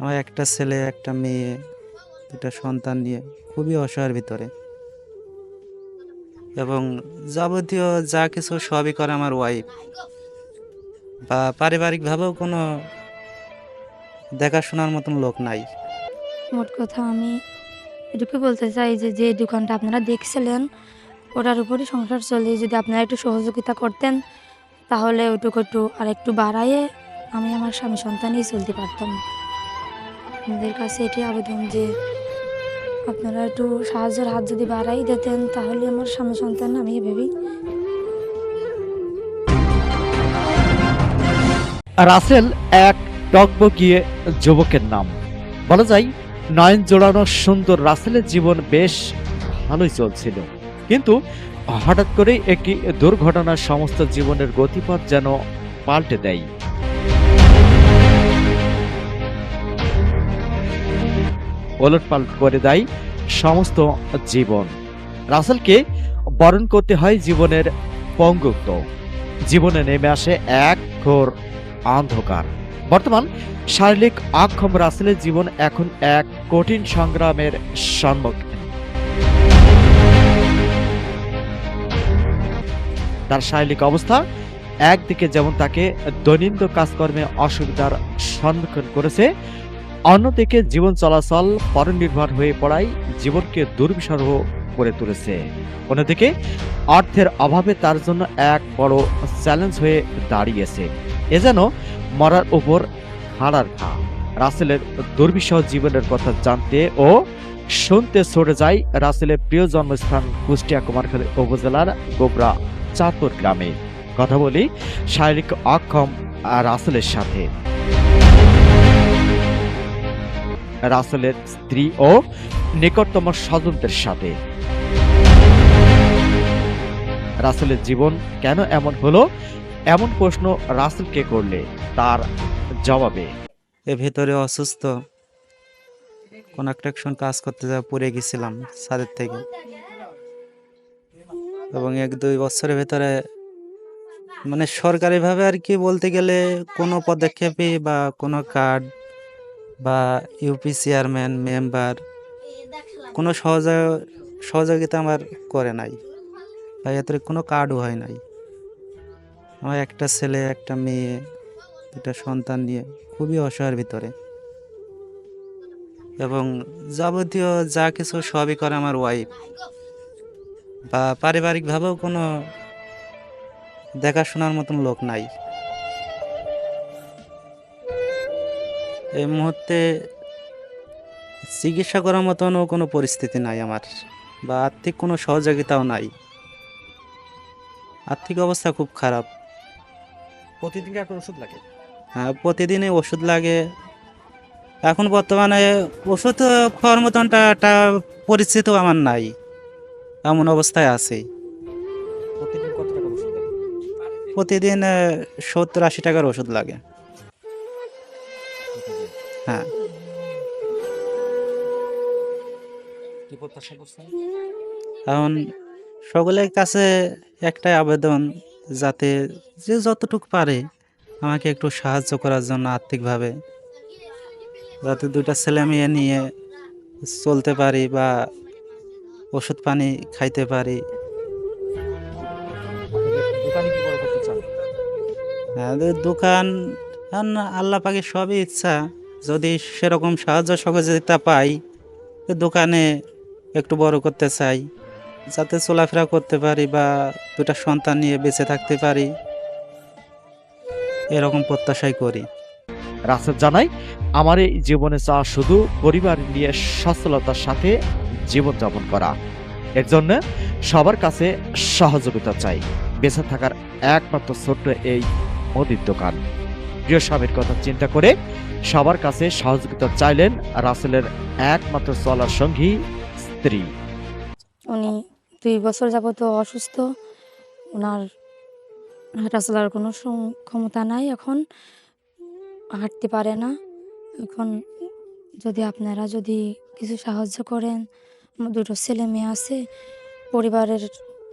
আমার একটা ছেলে, একটা মেয়ে, দুটা সন্তান নিয়ে খুবই অসহায়ের ভিতরে। এবং যাবতীয় যা কিছু সবই করে আমার ওয়াইফ বা পারিবারিকভাবেও কোনো দেখাশোনার মতন লোক নাই। মোট কথা আমি এটুকু বলতে চাই যে যে দোকানটা আপনারা দেখছিলেন, ওটার উপরই সংসার চলে। যদি আপনারা একটু সহযোগিতা করতেন, তাহলে ওটুকু একটু আর একটু বাড়াইয়ে আমি আমার স্বামী সন্তানই চলতে পারতাম। আপনাদের কাছে এটি আবেদন যে আপনারা একটু সাহায্যের হাত যদি বাড়াই দিতেন, তাহলে আমার স্বামী সন্তান আমি ভেবেই রাসেল এক টকবগিয়ে যুবকের নাম। বলা যায়, নয়ন জোড়ানো সুন্দর রাসেলের জীবন বেশ ভালোই চলছিল। কিন্তু হঠাৎ করে একটি দুর্ঘটনার সমস্ত জীবনের গতিপথ যেন পাল্টে দেয়। ওলটপালট করে দেয় সমস্ত জীবন। রাসেলকে বরণ করতে হয় জীবনের পঙ্গুত্ব। জীবনে নেমে আসে এক ঘোর অন্ধকার। বর্তমান শারীরিক অক্ষম রাসেলের জীবন এখন এক কঠিন সংগ্রামের সম্মুখীন। তার শারীরিক অবস্থা একদিকে যেমন তাকে দৈনন্দিন কাজকর্মে অসুবিধার সম্মুখীন করেছে অন্যদিকে জীবন চলাচল পরনির্ভর হয়ে পড়ায় জীবনকে দুর্বিষহ করে তুলেছে। অন্যদিকে, অর্থের অভাবে তার জন্য এক বড় চ্যালেঞ্জ হয়ে দাঁড়িয়েছে। এ যেন মরার উপর হাড়ার ঘা। রাসেলের দুর্বিষহ জীবনের কথা জানতে ও শুনতে ছড়ে যায় রাসেলের প্রিয় জন্মস্থান কুষ্টিয়া কুমারখালী উপজেলার গোবরা চাঁদপুর গ্রামে। কথা বলি শারীরিক অক্ষম রাসেলের সাথে। রাসেলের স্ত্রী ও নিকটতম স্বজনদের সাথে। রাসেলের জীবন কেন এমন হলো? এমন প্রশ্ন রাসেলকে করলে? তার জবাবে। এর ভেতরে অসুস্থ। কনস্ট্রাকশন কাজ করতে যা পড়ে গেছিলাম ছাদের থেকে। এবং এক দুই বছরের ভেতরে মানে সরকারিভাবে আর কি বলতে গেলে কোনো পদক্ষেপে বা কোনো কার্ড বা ইউপি চেয়ারম্যান মেম্বার কোনো সহযোগ, সহযোগিতা আমার করে নাই বা এতে কোনো কার্ডও হয় নাই। আমার একটা ছেলে, একটা মেয়ে দুটা সন্তান নিয়ে খুবই অসহায়ের ভিতরে। এবং যাবতীয় যা কিছু সবই করে আমার ওয়াইফ বা পারিবারিকভাবেও কোনো দেখাশোনার মতন লোক নাই। এই মুহূর্তে চিকিৎসা করার মতনও কোনো পরিস্থিতি নাই আমার বা আর্থিক কোনো সহযোগিতাও নাই। আর্থিক অবস্থা খুব খারাপ। প্রতিদিন আপনার ওষুধ লাগে? হ্যাঁ প্রতিদিনই ওষুধ লাগে। এখন বর্তমানে ওষুধ খাওয়ার মতনটা একটা পরিস্থিতিও আমার নাই এমন অবস্থায় আছি। প্রতিদিন প্রতিদিন সত্তর আশি টাকার ওষুধ লাগে। হ্যাঁ এখন সকলের কাছে একটাই আবেদন যাতে যে যতটুকু পারে আমাকে একটু সাহায্য করার জন্য আর্থিকভাবে যাতে দুইটা ছেলে মেয়ে নিয়ে চলতে পারি বা ওষুধ পানি খাইতে পারি। দোকানে আল্লাহ পাকে সবই ইচ্ছা। যদি সেরকম সাহায্য সহযোগিতা পাই দোকানে একটু বড় করতে চাই, যাতে চলাফেরা করতে পারি বা দুটা সন্তান নিয়ে বেঁচে থাকতে পারি। এরকম প্রত্যাশাই করি। রাসেল জানাই আমার এই জীবনে চা শুধু পরিবার নিয়ে সচ্ছলতার সাথে জীবনযাপন করা। এর জন্য সবার কাছে সহযোগিতা চাই। বেঁচে থাকার একমাত্র ছোট্ট এই মুদির দোকান। প্রিয় স্বামীর কথা চিন্তা করে সবার কাছে সহযোগিতা চাইলেন রাসেলের একমাত্র চলার সঙ্গী, স্ত্রী। উনি দুই বছর যাবত অসুস্থ। ওনার হাঁটা চলার কোনো ক্ষমতা নাই এখন। হাঁটতে পারে না। এখন যদি আপনারা যদি কিছু সাহায্য করেন দুটো ছেলে মেয়ে আছে, পরিবারের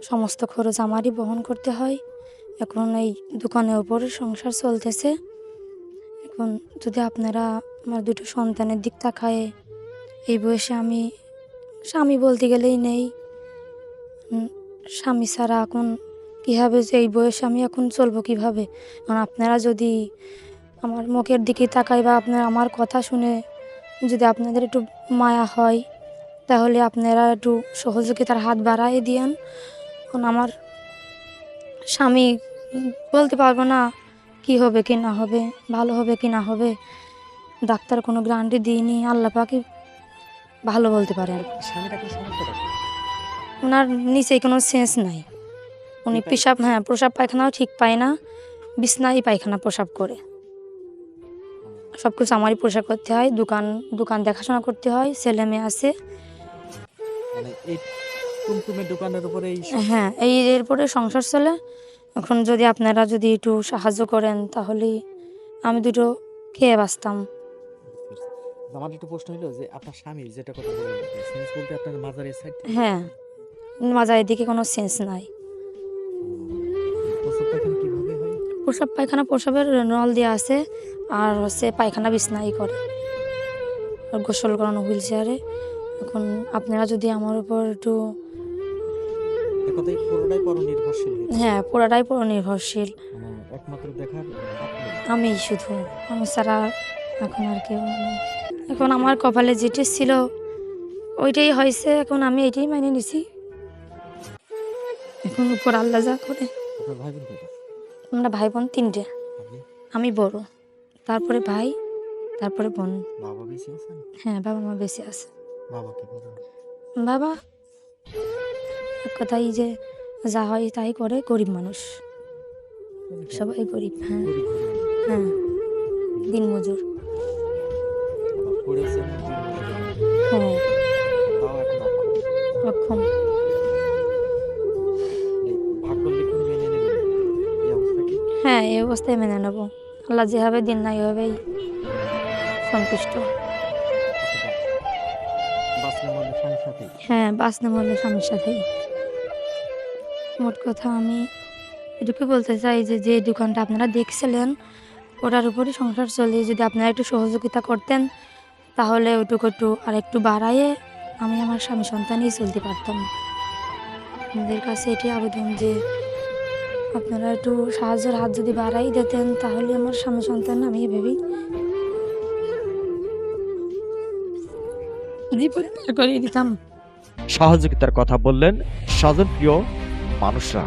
সমস্ত খরচ আমারই বহন করতে হয়। এখন এই দোকানের ওপরে সংসার চলতেছে। এখন যদি আপনারা আমার দুটো সন্তানের দিক তাকায়, এই বয়সে আমি স্বামী বলতে গেলেই নেই। স্বামী ছাড়া এখন কীভাবে যে এই বয়সে আমি এখন চলবো কীভাবে? কারণ আপনারা যদি আমার মুখের দিকে তাকায় বা আপনারা আমার কথা শুনে যদি আপনাদের একটু মায়া হয়, তাহলে আপনারা একটু সহযোগিতার হাত বাড়াই দিয়েন। কারণ আমার স্বামী বলতে পারব না কি হবে কি না হবে ভালো হবে কি না হবে ডাক্তার কোনো গ্যারান্টি দিইনি আল্লাহ পাকি ভালো বলতে পারে। কি? ওনার নিচে কোনো সেন্স নাই। উনি পেশাব হ্যাঁ প্রসাব পায়খানাও ঠিক পায় না বিছনাই পায়খানা প্রসাব করে। সব কিছু আমারই পোশাক করতে হয় দোকান দোকান দেখাশোনা করতে হয় ছেলে মেয়ে আছে। মানে হ্যাঁ এই এরপরে সংসার চলে। এখন যদি আপনারা যদি একটু সাহায্য করেন তাহলে আমি দুটো খেয়ে বাঁচতাম। আমার একটু প্রশ্ন হলো যে আপনার স্বামী যেটা কথা বললেন সেন্স বলতে আপনার মাজারের সাইড হ্যাঁ মাজারের দিকে কোনো সেন্স নাই। প্রসাব পায়খানা প্রসাবের নল দেওয়া আছে আর হচ্ছে পায়খানা বিছনাই করে। আর গোসল করানো হুইল চেয়ারে। এখন আপনারা যদি আমার উপর একটু এক পুরোটাই পরনির্ভরশীল হ্যাঁ পুরাটাই নির্ভরশীল একমাত্র দেখার আমি শুধু আমি ছাড়া এখন আর কেউ এখন আমার কপালে যেটি ছিল ওইটাই হয়েছে। এখন আমি এটাই মেনে নিছি। এখন উপর আল্লাহ যা করে। আপনার ভাই বোন আমরা ভাই বোন তিনটে আমি বড় তারপরে ভাই তারপরে বোন। হ্যাঁ বাবা মা বেশি আছে। বাবা বাবা? এক কথাই যে যা হয় তাই করে গরিব মানুষ। সবাই গরিব হ্যাঁ। হ্যাঁ দুই বছর। হ্যাঁ। অক্ষম। হ্যাঁ এই অবস্থায় মেনে নেব। আল্লাহ যেভাবে দিন না এভাবেই সন্তুষ্ট। হ্যাঁ বাঁচতে মরলে স্বামীর সাথেই মোট কথা আমি এটুকু বলতে চাই যে যে দোকানটা আপনারা দেখছিলেন, ওটার উপরই সংসার চলে। যদি আপনারা একটু সহযোগিতা করতেন, তাহলে ওটুকু একটু আর একটু বাড়াইয়ে আমি আমার স্বামী সন্তানই চলতে পারতাম। আপনাদের কাছে এটি আবেদন যে, আপনারা একটু সাহায্যের হাত যদি বাড়াই দিতেন, তাহলে আমার স্বামী সন্তান আমি ভেবেই জীবন পার করিয়ে দিতাম। সহযোগিতার কথা বললেন স্বজনপ্রিয় মানুষরা।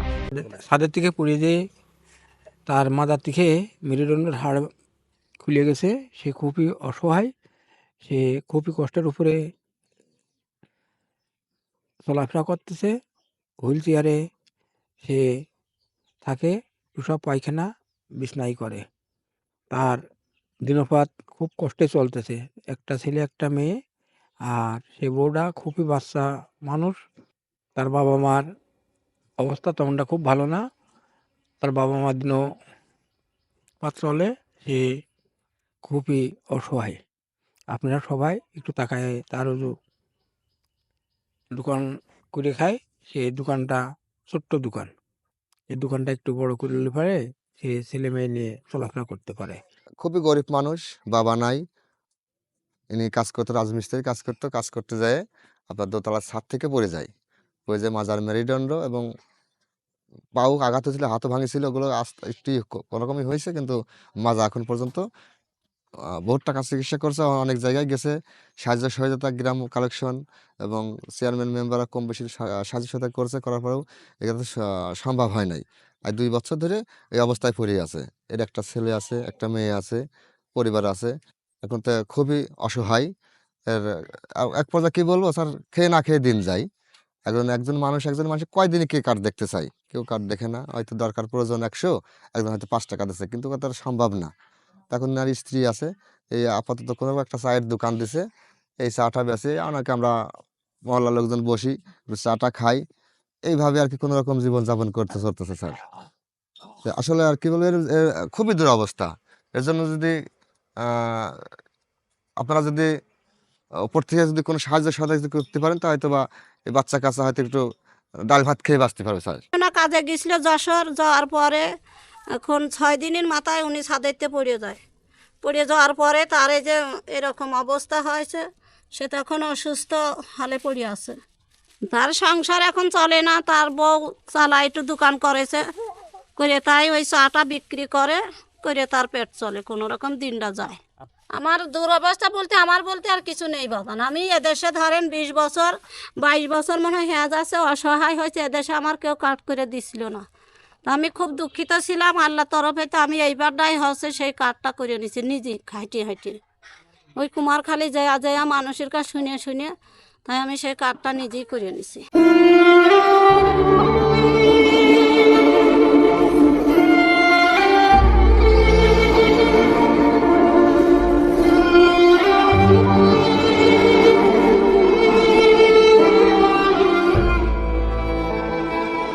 ছাদের থেকে পড়ে যেয়ে তার মাথার থেকে মেরুদণ্ডের হাড় খুলে গেছে। সে খুবই অসহায়। সে খুবই কষ্টের উপরে চলাফেরা করতেছে। হুইল চেয়ারে সে থাকে প্রসব পায়খানা, বিছনাই করে। তার দিনপাত খুব কষ্টে চলতেছে। একটা ছেলে, একটা মেয়ে, আর সে বউটা খুবই বাচ্চা মানুষ। তার বাবা মার অবস্থা তেমনটা খুব ভালো না। তার বাবা মার দিনও পাত্র হলে সে খুবই অসহায়। আপনারা সবাই একটু তাকায় তারও যে দোকান করে খায়, সে দোকানটা ছোট্ট দোকান। এই দোকানটা একটু বড় করলে পারে সে ছেলে মেয়ে নিয়ে চলাফেরা করতে পারে। খুবই গরিব মানুষ, বাবা নাই। ইনি কাজ করতো, রাজমিস্ত্রি কাজ করতো, কাজ করতে যায়, আপনার দোতলার ছাদ থেকে পড়ে যায়। পড়ে যায় মাজার মেরুদণ্ড এবং পাও আঘাত হয়েছিল, হাতও ভাঙেছিল ওগুলো একটু কোনোরকমই হয়েছে, কিন্তু মাজা এখন পর্যন্ত। বহুত টাকা চিকিৎসা করছে অনেক জায়গায় গেছে। সাহায্য সহায়তা গ্রাম কালেকশন এবং চেয়ারম্যান মেম্বাররা কম বেশি সাহায্য সহায়তা করছে, করার পরেও এটা সম্ভব হয় নাই। আর দুই বছর ধরে এই অবস্থায় পড়ে আছে। এর একটা ছেলে আছে, একটা মেয়ে আছে, পরিবার আছে। এখন তো খুবই অসহায়। এর এক পর্যায়ে কি বলব, স্যার, খেয়ে না খেয়ে দিন যায় একজন একজন মানুষ একজন মানুষ কয়দিনই কে কার্ড দেখতে চাই কেউ কার্ড দেখে না, হয়তো দরকার প্রয়োজন একশো, একজন হয়তো পাঁচ টাকা দিচ্ছে কিন্তু তার সম্ভব না। তখন নারী স্ত্রী আছে, এই আপাতত কোনো একটা চায়ের দোকান দিছে, এই চাটা বেছে অনেকে আমরা মহল্লার লোকজন বসি চাটা খাই, এইভাবে আর কি কোনো রকম জীবনযাপন করতে চলতেছে, স্যার। আসলে আর কি বলব, এর খুবই দুরবস্থা। এর জন্য যদি আপনারা যদি, উপর থেকে যদি কোনো সাহায্য সহযোগিতা করতে পারেন তা হয়তো বা এই বাচ্চা কাচ্চা হয়তো একটু ডাল ভাত খেয়ে বাঁচতে পারবে স্যার। কাজে গেছিল যশোর, যাওয়ার পরে এখন ছয় দিনের মাথায় উনি ছাদেরতে পড়ে যায়। পড়ে যাওয়ার পরে তার এই যে এরকম অবস্থা হয়েছে, সে তখন অসুস্থ হালে পড়ে আছে। তার সংসার এখন চলে না, তার বউ চালায় একটু দোকান করেছে, করে তাই ওই চাটা বিক্রি করে করে তার পেট চলে, কোনো রকম দিনটা যায়। আমার দুরবস্থা বলতে আমার বলতে আর কিছু নেই বাবা। আমি এদেশে ধরেন বিশ বছর, বাইশ বছর মনে হয় হেঁজ আছে অসহায় হয়েছে, এদেশে আমার কেউ কাট করে দিছিল না। তো আমি খুব দুঃখিত ছিলাম, আল্লাহ তরফে তো আমি এইবারটাই হচ্ছে, সেই কার্ডটা করে নিছি, নিজে হাইটে হাইটে। ওই কুমারখালি যায় যায় মানুষের কাছে শুনে শুনে তাই আমি সেই কার্ডটা নিজেই করে নিছি।